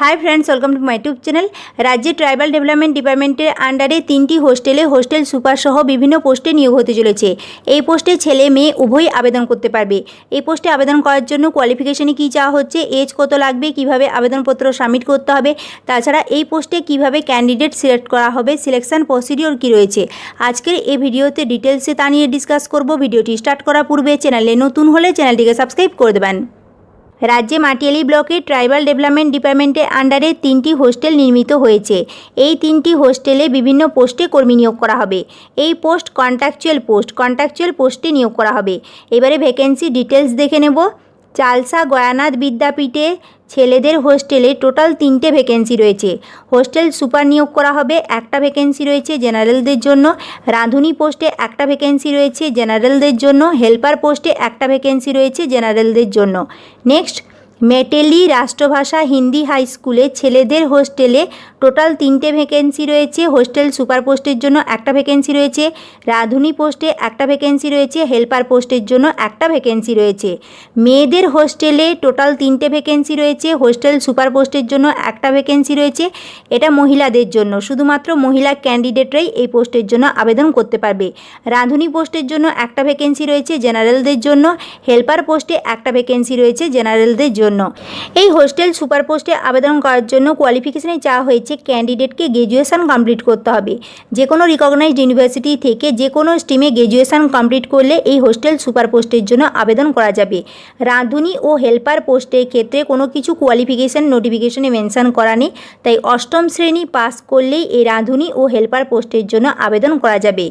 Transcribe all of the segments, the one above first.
Hi friends welcome to my YouTube channel রাজ্যে tribal development ডিপার্টমেন্টের আন্ডারে তিনটি হোস্টেলে হোস্টেল সুপার সহ বিভিন্ন পোস্টে নিয়োগ হতে চলেছে। এই পোস্টে ছেলে মেয়ে উভয়ই আবেদন করতে পারবে। এই পোস্টে আবেদন করার জন্য কোয়ালিফিকেশনে কী চাওয়া হচ্ছে এজ কত লাগবে, কীভাবে আবেদনপত্র সাবমিট করতে হবে, তাছাড়া এই পোস্টে কীভাবে ক্যান্ডিডেট সিলেক্ট করা হবে সিলেকশন প্রসিডিওর কী রয়েছে। আজকের এই ভিডিওতে ডিটেলসে তা নিয়ে ডিসকাস করব। ভিডিওটি স্টার্ট করার পূর্বে চ্যানেলে নতুন হলে চ্যানেলটিকে সাবস্ক্রাইব করে দেবেন। রাজ্যে মাটিয়ালি ব্লকে ট্রাইবাল ডেভেলপমেন্ট ডিপার্টমেন্টের আন্ডারে তিনটি হোস্টেল নির্মিত হয়েছে। এই তিনটি হোস্টেলে বিভিন্ন পোস্টে কর্মী নিয়োগ করা হবে। এই পোস্ট কন্ট্রাকচুয়াল পোস্ট, কন্ট্রাকচুয়াল পোস্টে নিয়োগ করা হবে। এবারে ভ্যাকেন্সি ডিটেলস দেখে নেব। চালসা গয়ানাথ বিদ্যাপীঠে ছেলেদের হোস্টেলে টোটাল তিনটে ভ্যাকেন্সি রয়েছে। হোস্টেল সুপার নিয়োগ করা হবে, একটা ভ্যাকেন্সি রয়েছে জেনারেলদের জন্য। রাঁধুনি পোস্টে একটা ভ্যাকেন্সি রয়েছে জেনারেলদের জন্য। হেল্পার পোস্টে একটা ভ্যাকেন্সি রয়েছে জেনারেলদের জন্য। নেক্সট মেটেলি রাষ্ট্রভাষা হিন্দি হাই স্কুলে ছেলেদের হোস্টেলে টোটাল তিনটে ভ্যাকেন্সি রয়েছে। হোস্টেল সুপার পোস্টের জন্য একটা ভ্যাকেন্সি রয়েছে। রাঁধুনি পোস্টে একটা ভ্যাকেন্সি রয়েছে। হেল্পার পোস্টের জন্য একটা ভ্যাকেন্সি রয়েছে। মেয়েদের হোস্টেলে টোটাল তিনটে ভ্যাকেন্সি রয়েছে। হোস্টেল সুপার পোস্টের জন্য একটা ভ্যাকেন্সি রয়েছে। এটা মহিলাদের জন্য। শুধুমাত্র মহিলা ক্যান্ডিডেটরাই এই পোস্টের জন্য আবেদন করতে পারবে। রাঁধুনি পোস্টের জন্য একটা ভ্যাকেন্সি রয়েছে জেনারেলদের জন্য। হেল্পার পোস্টে একটা ভ্যাকেন্সি রয়েছে জেনারেলদের জন্য। এই হোস্টেল সুপার পোস্টে আবেদন করার জন্য কোয়ালিফিকেশনে চাওয়া হয়েছে ক্যান্ডিডেটকে গ্র্যাজুয়েশন কমপ্লিট করতে হবে। যে কোনো রিকগনাইজড ইউনিভার্সিটি থেকে যে কোনো স্ট্রিমে গ্র্যাজুয়েশন কমপ্লিট করলে এই হোস্টেল সুপার পোস্টের জন্য আবেদন করা যাবে। রাঁধুনি ও হেল্পার পোস্টের ক্ষেত্রে কোনো কিছু কোয়ালিফিকেশন নোটিফিকেশনে মেনশন করা নেই, তাই অষ্টম শ্রেণি পাস করলেই এই রাঁধুনি ও হেল্পার পোস্টের জন্য আবেদন করা যাবে।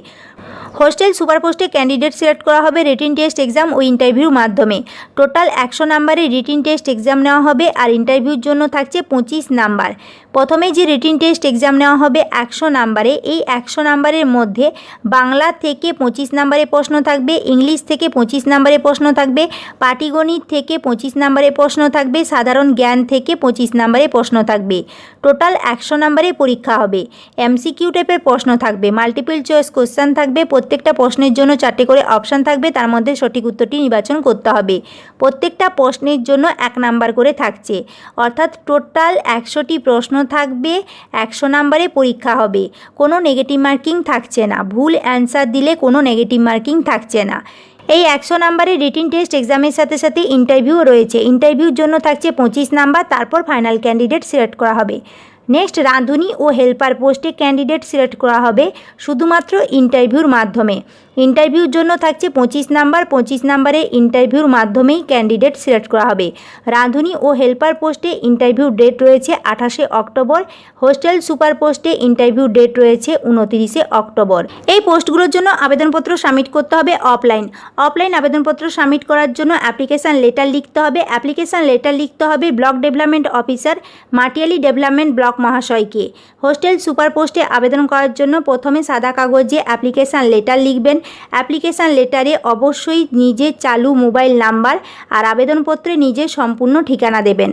হোস্টেল সুপার পোস্টে ক্যান্ডিডেট সিলেক্ট করা হবে রিটিন টেস্ট এক্সাম ও ইন্টারভিউর মাধ্যমে। টোটাল একশো নাম্বারে রিটিন টেস্ট এক্সাম নেওয়া হবে আর ইন্টারভিউর জন্য থাকছে পঁচিশ নাম্বার। প্রথমে যে রিটিন টেস্ট এক্সাম নেওয়া হবে একশো নাম্বারে, এই একশো নাম্বারের মধ্যে বাংলা থেকে পঁচিশ নাম্বারের প্রশ্ন থাকবে, ইংলিশ থেকে পঁচিশ নাম্বারের প্রশ্ন থাকবে, পাটিগণিত থেকে পঁচিশ নাম্বারের প্রশ্ন থাকবে, সাধারণ জ্ঞান থেকে পঁচিশ নাম্বারের প্রশ্ন থাকবে। টোটাল একশো নাম্বারের পরীক্ষা হবে। এমসিকিউ টাইপের প্রশ্ন থাকবে। মাল্টিপল চয়েস কোশ্চেন থাকবে। প্রত্যেকটা প্রশ্নের জন্য চারটে করে অপশান থাকবে। তার মধ্যে সঠিক উত্তরটি নির্বাচন করতে হবে। প্রত্যেকটা প্রশ্নের জন্য এক নাম্বার করে থাকছে। অর্থাৎ টোটাল একশোটি প্রশ্ন থাকবে, একশো নাম্বারে পরীক্ষা হবে। কোনো নেগেটিভ মার্কিং থাকছে না। ভুল অ্যান্সার দিলে কোনো নেগেটিভ মার্কিং থাকছে না। এই একশো নাম্বারের রিটিন টেস্ট এক্সামের সাথে সাথে ইন্টারভিউ রয়েছে। ইন্টারভিউর জন্য থাকছে পঁচিশ নাম্বার, তারপর ফাইনাল ক্যান্ডিডেট সিলেক্ট করা হবে। নেক্সট রাঁধুনি ও হেল্পার পোস্টে ক্যান্ডিডেট সিলেক্ট করা হবে। শুধুমাত্র ইন্টারভিউর মাধ্যমে। ইন্টারভিউর জন্য থাকছে পঁচিশ নাম্বার। পঁচিশ নাম্বারে ইন্টারভিউর মাধ্যমেই ক্যান্ডিডেট সিলেক্ট করা হবে। রাঁধুনি ও হেল্পার পোস্টে ইন্টারভিউ ডেট রয়েছে আঠাশে অক্টোবর। হোস্টেল সুপার পোস্টে ইন্টারভিউ ডেট রয়েছে উনতিরিশে অক্টোবর। এই পোস্টগুলোর জন্য আবেদনপত্র সাবমিট করতে হবে অফলাইন। অফলাইন আবেদনপত্র সাবমিট করার জন্য অ্যাপ্লিকেশান লেটার লিখতে হবে। অ্যাপ্লিকেশান লেটার লিখতে হবে block development officer Matiali development block মহাশয়কে। হোস্টেল সুপার পোস্টে আবেদন করার জন্য প্রথমে সাদা কাগজে অ্যাপ্লিকেশান লেটার লিখবেন। অ্যাপ্লিকেশান লেটারে অবশ্যই নিজের চালু মোবাইল নাম্বার আর আবেদনপত্রে নিজের সম্পূর্ণ ঠিকানা দেবেন।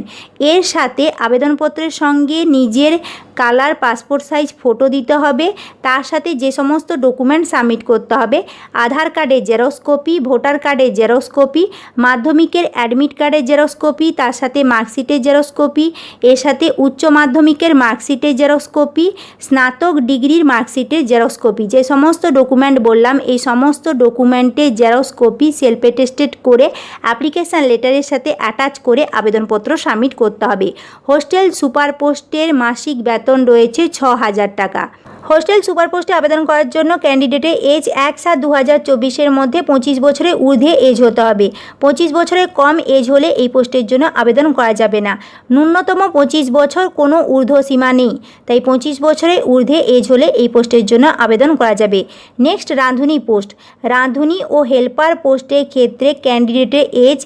এর সাথে আবেদনপত্রের সঙ্গে নিজের কালার, পাসপোর্ট সাইজ, ফটো দিতে হবে। তার সাথে যে সমস্ত ডকুমেন্ট সাবমিট করতে হবে। আধার কার্ডের জেরক্স কপি, ভোটার কার্ডের জেরক্স কপি, মাধ্যমিকের অ্যাডমিট কার্ডের জেরক্স কপি, তার সাথে মার্কশিটের জেরক্স কপি, এর সাথে উচ্চ মাধ্যমিকের মার্কশিটের জেরক্স কপি, স্নাতক ডিগ্রির মার্কশিটের জেরক্স কপি। যে সমস্ত ডকুমেন্ট বললাম, এই সমস্ত ডকুমেন্টের জেরক্স কপি, সেলফ অ্যাটেস্টেড করে অ্যাপ্লিকেশান লেটারের সাথে অ্যাটাচ করে আবেদনপত্র সাবমিট করতে হবে। হোস্টেল সুপার পোস্টের মাসিক বেতন রয়েছে ছ হাজার টাকা। হোস্টেল সুপার পোস্টে আবেদন করার জন্য ক্যান্ডিডেটের এজ এক সাত দু হাজার চব্বিশের মধ্যে পঁচিশ বছরের ঊর্ধ্বে এজ হতে হবে। পঁচিশ বছরের কম এজ হলে এই পোস্টের জন্য আবেদন করা যাবে না। ন্যূনতম পঁচিশ বছর কোনো ঊর্ধ্ব সীমা নেই, তাই পঁচিশ বছরের ঊর্ধ্বে এজ হলে এই পোস্টের জন্য আবেদন করা যাবে। নেক্সট, রাঁধুনি পোস্ট। রাঁধুনি ও হেল্পার পোস্টের ক্ষেত্রে ক্যান্ডিডেটের এজ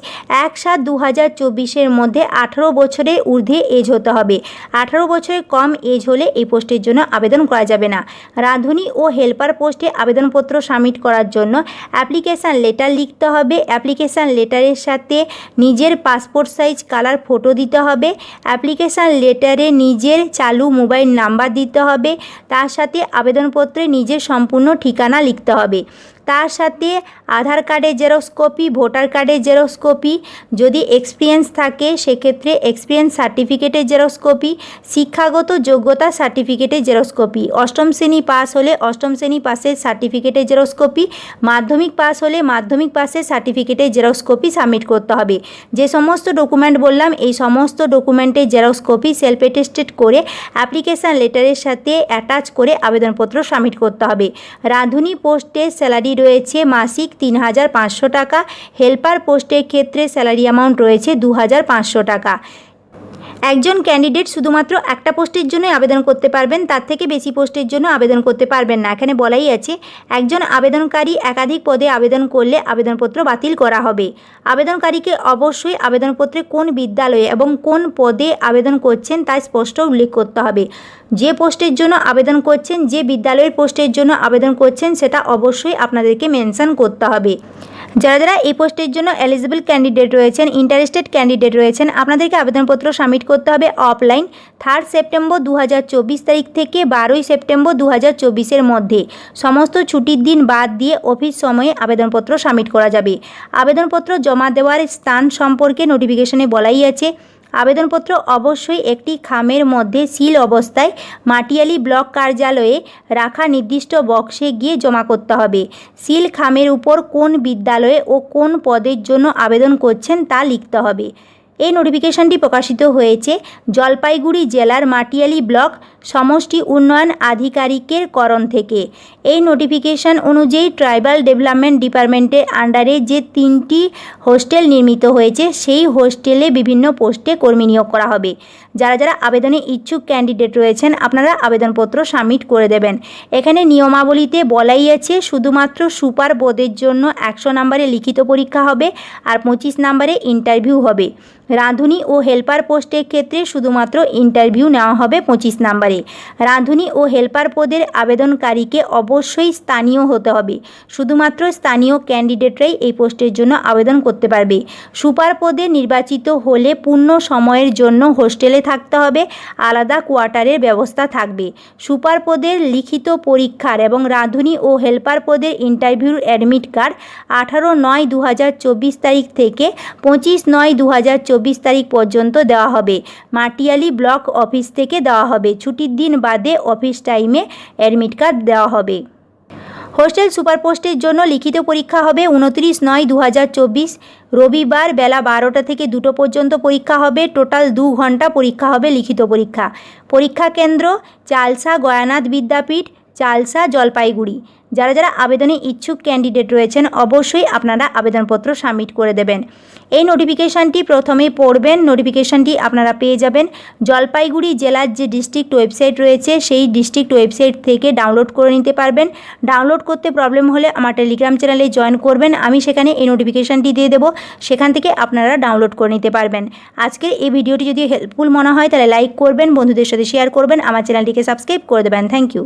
এক সাত দু হাজার চব্বিশের মধ্যে আঠারো বছরের ঊর্ধ্বে এজ হতে হবে। আঠারো বছরের কম এজ হলে এই পোস্টের জন্য আবেদন করা যাবে না। রাঁধুনি ও হেল্পার পোস্টে আবেদনপত্র সাবমিট করার জন্য অ্যাপ্লিকেশান লেটার লিখতে হবে। অ্যাপ্লিকেশান লেটারের সাথে নিজের পাসপোর্ট সাইজ, কালার, ফটো দিতে হবে। অ্যাপ্লিকেশান লেটারে নিজের চালু মোবাইল নাম্বার দিতে হবে। তার সাথে আবেদনপত্রে নিজের সম্পূর্ণ ঠিকানা লিখতে হবে। তার সাথে আধার কার্ডের জেরক্স কপি, ভোটার কার্ডের জেরক্স কপি, যদি এক্সপিরিয়েন্স থাকে সেক্ষেত্রে এক্সপিরিয়েন্স সার্টিফিকেটের জেরক্স কপি, শিক্ষাগত যোগ্যতা সার্টিফিকেটের জেরক্স কপি। অষ্টম শ্রেণি পাস হলে অষ্টম শ্রেণি পাসের সার্টিফিকেটের জেরক্স কপি, মাধ্যমিক পাস হলে মাধ্যমিক পাসের সার্টিফিকেটের জেরক্স কপি সাবমিট করতে হবে। যে সমস্ত ডকুমেন্ট বললাম, এই সমস্ত ডকুমেন্টের জেরক্স কপি সেলফ অ্যাটেস্টেড করে অ্যাপ্লিকেশান লেটারের সাথে অ্যাটাচ করে আবেদনপত্র সাবমিট করতে হবে। রাঁধুনি পোস্টে স্যালারি রয়েছে মাসিক তিন হাজার পাঁচশো টাকা। হেল্পার পোস্টের ক্ষেত্রে স্যালারি অ্যামাউন্ট রয়েছে দু হাজার পাঁচশো টাকা। একজন ক্যান্ডিডেট শুধুমাত্র একটা পোস্টের জন্য আবেদন করতে পারবেন, তার থেকে বেশি পোস্টের জন্য আবেদন করতে পারবেন না। এখানে বলাই আছে, একজন আবেদনকারী একাধিক পদে আবেদন করলে আবেদনপত্র বাতিল করা হবে। আবেদনকারীকে অবশ্যই আবেদনপত্রে কোন বিদ্যালয়ে এবং কোন পদে আবেদন করছেন তা স্পষ্ট উল্লেখ করতে হবে। যে পোস্টের জন্য আবেদন করছেন, যে বিদ্যালয়ের পোস্টের জন্য আবেদন করছেন, সেটা অবশ্যই আপনাদেরকে মেনশন করতে হবে। যারা যারা এই পোস্টের জন্য এলিজিবল ক্যান্ডিডেট রয়েছেন ইন্টারেস্টেড ক্যান্ডিডেট রয়েছেন, আপনাদেরকে আবেদনপত্র সাবমিট করতে হবে অফলাইন থার্ড সেপ্টেম্বর দু হাজার চব্বিশ তারিখ থেকে বারোই সেপ্টেম্বর দু হাজার মধ্যে। সমস্ত ছুটির দিন বাদ দিয়ে অফিস সময়ে আবেদনপত্র সাবমিট করা যাবে। আবেদনপত্র জমা দেওয়ার স্থান সম্পর্কে নোটিফিকেশনে বলাই আছে। আবেদনপত্র অবশ্যই একটি খামের মধ্যে সিল অবস্থায় মাটিয়ালি ব্লক কার্যালয়ে রাখা নির্দিষ্ট বক্সে গিয়ে জমা করতে হবে। সিল খামের উপর কোন বিদ্যালয়ে ও কোন পদের জন্য আবেদন করছেন তা লিখতে হবে। এই নোটিফিকেশনটি প্রকাশিত হয়েছে। জলপাইগুড়ি জেলার মাটিয়ালি ব্লক সমষ্টি উন্নয়ন আধিকারিকের করণ থেকে। এই নোটিফিকেশন অনুযায়ী ট্রাইবাল ডেভেলপমেন্ট ডিপার্টমেন্টের আন্ডারে যে তিনটি হোস্টেল নির্মিত হয়েছে, সেই হোস্টেলে বিভিন্ন পোস্টে কর্মী নিয়োগ করা হবে। যারা যারা আবেদনে ইচ্ছুক ক্যান্ডিডেট রয়েছেন, আপনারা আবেদনপত্র সাবমিট করে দেবেন। এখানে নিয়মাবলীতে বলাই আছে, শুধুমাত্র সুপার পদের জন্য একশো নম্বরে লিখিত পরীক্ষা হবে আর পঁচিশ নম্বরে ইন্টারভিউ হবে। রাঁধুনি ও হেল্পার পোস্টের ক্ষেত্রে শুধুমাত্র ইন্টারভিউ নেওয়া হবে পঁচিশ নাম্বারে। রাঁধুনি ও হেল্পার পদের আবেদনকারীকে অবশ্যই স্থানীয় হতে হবে। শুধুমাত্র স্থানীয় ক্যান্ডিডেটরাই এই পোস্টের জন্য আবেদন করতে পারবে। সুপার পদে নির্বাচিত হলে পূর্ণ সময়ের জন্য হোস্টেলে থাকতে হবে, আলাদা কোয়ার্টারের ব্যবস্থা থাকবে। সুপার পদের লিখিত পরীক্ষার এবং রাঁধুনি ও হেল্পার পদের ইন্টারভিউর অ্যাডমিট কার্ড আঠারো নয় দু তারিখ থেকে পঁচিশ নয় দু চব্বিশ তারিখ পর্যন্ত দেওয়া হবে। মাটিয়ালি ব্লক অফিস থেকে দেওয়া হবে। ছুটির দিন বাদে অফিস টাইমে অ্যাডমিট কার্ড দেওয়া হবে। হোস্টেল সুপার পোস্টের জন্য লিখিত পরীক্ষা হবে উনত্রিশ নয় দু রবিবার বেলা বারোটা থেকে দুটো পর্যন্ত পরীক্ষা হবে। টোটাল দু ঘণ্টা পরীক্ষা হবে লিখিত পরীক্ষা। পরীক্ষা কেন্দ্র, চালসা গয়ানাথ বিদ্যাপীঠ, চালসা জলপাইগুড়ি। যারা যারা আবেদনে ইচ্ছুক ক্যান্ডিডেট রয়েছেন, অবশ্যই আপনারা আবেদনপত্র সাবমিট করে দেবেন। এই নোটিফিকেশানটি প্রথমে পড়বেন নোটিফিকেশানটি আপনারা পেয়ে যাবেন। জলপাইগুড়ি জেলার যে ডিস্ট্রিক্ট ওয়েবসাইট রয়েছে, সেই ডিস্ট্রিক্ট ওয়েবসাইট থেকে ডাউনলোড করে নিতে পারবেন। ডাউনলোড করতে প্রবলেম হলে আমার টেলিগ্রাম চ্যানেলে জয়েন করবেন। আমি সেখানে এই নোটিফিকেশানটি দিয়ে দেবো। সেখান থেকে আপনারা ডাউনলোড করে নিতে পারবেন। আজকের এই ভিডিওটি যদি হেল্পফুল মনে হয়, তাহলে লাইক করবেন, বন্ধুদের সাথে শেয়ার করবেন। আমার চ্যানেলটিকে সাবস্ক্রাইব করে দেবেন। Thank you